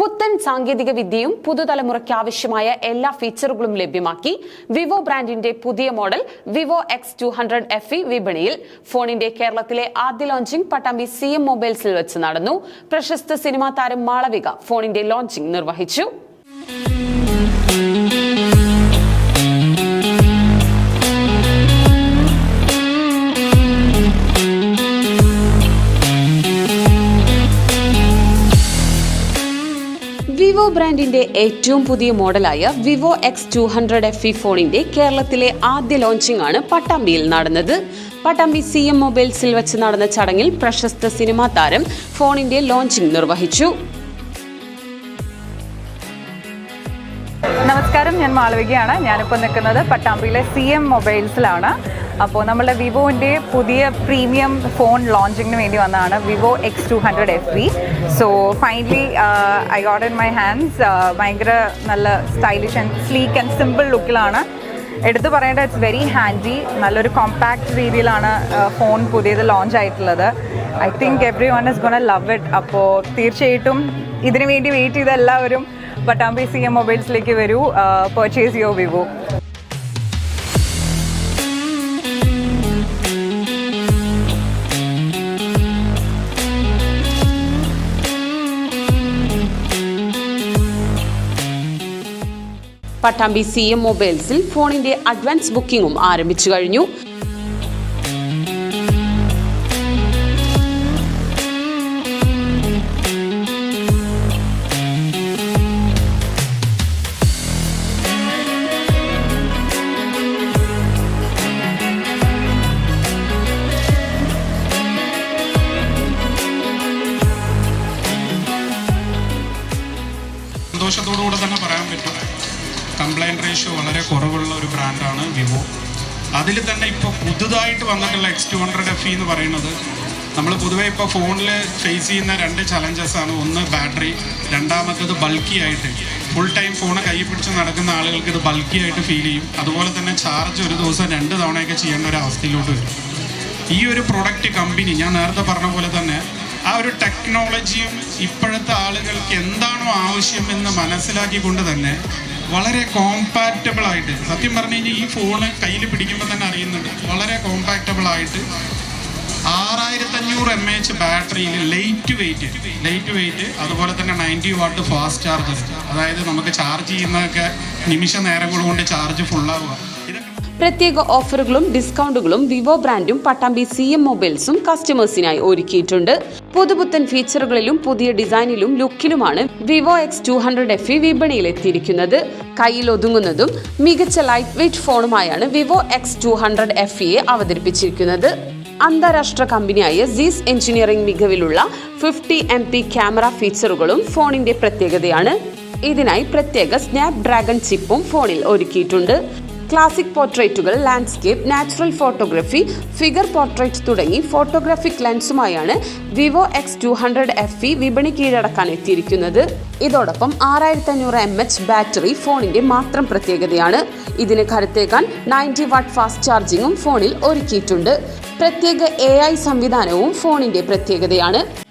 പുത്തൻ സാങ്കേതിക വിദ്യയും പുതുതലമുറയ്ക്ക് ആവശ്യമായ എല്ലാ ഫീച്ചറുകളും ലഭ്യമാക്കി വിവോ ബ്രാൻഡിന്റെ പുതിയ model Vivo X two hundred F E വിപണിയിൽ ഫോണിന്റെ കേരളത്തിലെ ആദ്യ ലോഞ്ചിംഗ് പട്ടാമ്പി സി എം മൊബൈൽസിൽ വെച്ച് നടന്നു. പ്രശസ്ത സിനിമാ താരം മാളവിക ഫോണിന്റെ ലോഞ്ചിംഗ് നിർവഹിച്ചു. വിവോ ബ്രാൻഡിന്റെ ഏറ്റവും പുതിയ മോഡലായ Vivo X two hundred F E ഫോണിന്റെ കേരളത്തിലെ ആദ്യ ലോഞ്ചിംഗ് ആണ് പട്ടാമ്പിയിൽ നടന്നത്. പട്ടാമ്പി സി എം മൊബൈൽസിൽ വെച്ച് നടന്ന ചടങ്ങിൽ പ്രശസ്ത സിനിമാ താരം ഫോണിന്റെ ലോഞ്ചിംഗ് നിർവഹിച്ചു. നമസ്കാരം ഞാൻ മാളവികയാണ്. ഞാനിപ്പോൾ നിൽക്കുന്നത് പട്ടാമ്പിയിലെ സി എം മൊബൈൽസിലാണ്. അപ്പോൾ നമ്മളുടെ വിവോന്റെ പുതിയ പ്രീമിയം ഫോൺ ലോഞ്ചിങ്ങിന് വേണ്ടി വന്നതാണ് Vivo X two hundred F V so finally I got in my hands ഭയങ്കര നല്ല stylish and sleek and simple ലുക്കിലാണ് എടുത്തു പറയേണ്ടത് ഇറ്റ്സ് വെരി ഹാൻഡി നല്ലൊരു കോമ്പാക്ട് രീതിയിലാണ് ഫോൺ പുതിയത് ലോഞ്ച് ആയിട്ടുള്ളത്. I think every one is gonna love it അപ്പോൾ തീർച്ചയായിട്ടും ഇതിനു വേണ്ടി വെയിറ്റ് ചെയ്ത എല്ലാവരും പട്ടാമ്പി സി എം മൊബൈൽസിലേക്ക് വരൂ purchase your Vivo Pattambi C M മൊബൈൽസിൽ ഫോണിന്റെ അഡ്വാൻസ് ബുക്കിംഗും ആരംഭിച്ചു കഴിഞ്ഞു. സന്തോഷത്തോടുകൂടെ കംപ്ലൈന്റ് റേഷ്യോ വളരെ കുറവുള്ള ഒരു ബ്രാൻഡാണ് വിവോ. അതിൽ തന്നെ ഇപ്പോൾ പുതുതായിട്ട് വന്നിട്ടുള്ള എക്സ് ടു ഹൺഡ്രഡ് എഫ് എന്ന് പറയുന്നത് നമ്മൾ പൊതുവേ ഇപ്പോൾ ഫോണിൽ ഫേസ് ചെയ്യുന്ന രണ്ട് ചലഞ്ചസ് ആണ്. ഒന്ന് ബാറ്ററി രണ്ടാമത്തത് ബൾക്കി ആയിട്ട്. ഫുൾ ടൈം ഫോൺ കൈ പിടിച്ച് നടക്കുന്ന ആളുകൾക്ക് ഇത് ബൾക്കി ആയിട്ട് ഫീൽ ചെയ്യും. അതുപോലെ തന്നെ ചാർജ് ഒരു ദിവസം രണ്ട് തവണയൊക്കെ ചെയ്യേണ്ട ഒരു അവസ്ഥയിലോട്ട് വരും. ഈ ഒരു പ്രൊഡക്റ്റ് കമ്പനി ഞാൻ നേരത്തെ പറഞ്ഞ പോലെ തന്നെ ആ ഒരു ടെക്നോളജിയും ഇപ്പോഴത്തെ ആളുകൾക്ക് എന്താണോ ആവശ്യമെന്ന് മനസ്സിലാക്കിക്കൊണ്ട് തന്നെ വളരെ കോമ്പാക്റ്റബിൾ ആയിട്ട്. സത്യം പറഞ്ഞു കഴിഞ്ഞാൽ ഈ ഫോണ് കയ്യിൽ പിടിക്കുമ്പോൾ തന്നെ അറിയുന്നുണ്ട്. വളരെ കോമ്പാക്റ്റബിൾ ആയിട്ട് ആറായിരത്തി അഞ്ഞൂറ് എം എച്ച് ബാറ്ററിയിൽ ലൈറ്റ് വെയിറ്റ് ലൈറ്റ് വെയിറ്റ് അതുപോലെ തന്നെ നയന്റി വാട്ട് ഫാസ്റ്റ് ചാർജർ അതായത് നമുക്ക് ചാർജ് ചെയ്യുന്നതൊക്കെ നിമിഷ നേരങ്ങൾ കൊണ്ട് ചാർജ് ഫുള്ളാവുക ഇതൊക്കെ പ്രത്യേക ഓഫറുകളും ഡിസ്കൗണ്ടുകളും വിവോ ബ്രാൻഡും പട്ടാമ്പി സി എം മൊബൈൽസും കസ്റ്റമേഴ്സിനായി ഒരുക്കിയിട്ടുണ്ട്. പുതുപുത്തൻ ഫീച്ചറുകളിലും പുതിയ ഡിസൈനിലും ലുക്കിലുമാണ് Vivo X two hundred F E വിപണിയിൽ എത്തിയിരിക്കുന്നത് കയ്യിൽ ഒതുങ്ങുന്നതും മികച്ച light weight ഫോണുമായാണ് Vivo X two hundred F ഇയെ അവതരിപ്പിച്ചിരിക്കുന്നത്. അന്താരാഷ്ട്ര കമ്പനിയായ സീസ് എഞ്ചിനീയറിംഗ് മികവിലുള്ള ഫിഫ്റ്റി എം പി ക്യാമറ ഫീച്ചറുകളും ഫോണിന്റെ പ്രത്യേകതയാണ്. ഇതിനായി പ്രത്യേക സ്നാപ് ഡ്രാഗൺ ചിപ്പും ഫോണിൽ ഒരുക്കിയിട്ടുണ്ട്. Classic പോർട്രേറ്റുകൾ landscape natural photography figure portrait തുടങ്ങി photographic ലെൻസുമായാണ് Vivo X two hundred F E വിപണി കീഴടക്കാൻ എത്തിയിരിക്കുന്നത്. ഇതോടൊപ്പം ആറായിരത്തി അഞ്ഞൂറ് എം എച്ച് ബാറ്ററി ഫോണിന്റെ മാത്രം പ്രത്യേകതയാണ്. ഇതിന് കരുത്തേക്കാൻ നയന്റി വാട്ട് ഫാസ്റ്റ് ചാർജിങ്ങും ഫോണിൽ ഒരുക്കിയിട്ടുണ്ട്. പ്രത്യേക എ സംവിധാനവും ഫോണിന്റെ പ്രത്യേകതയാണ്.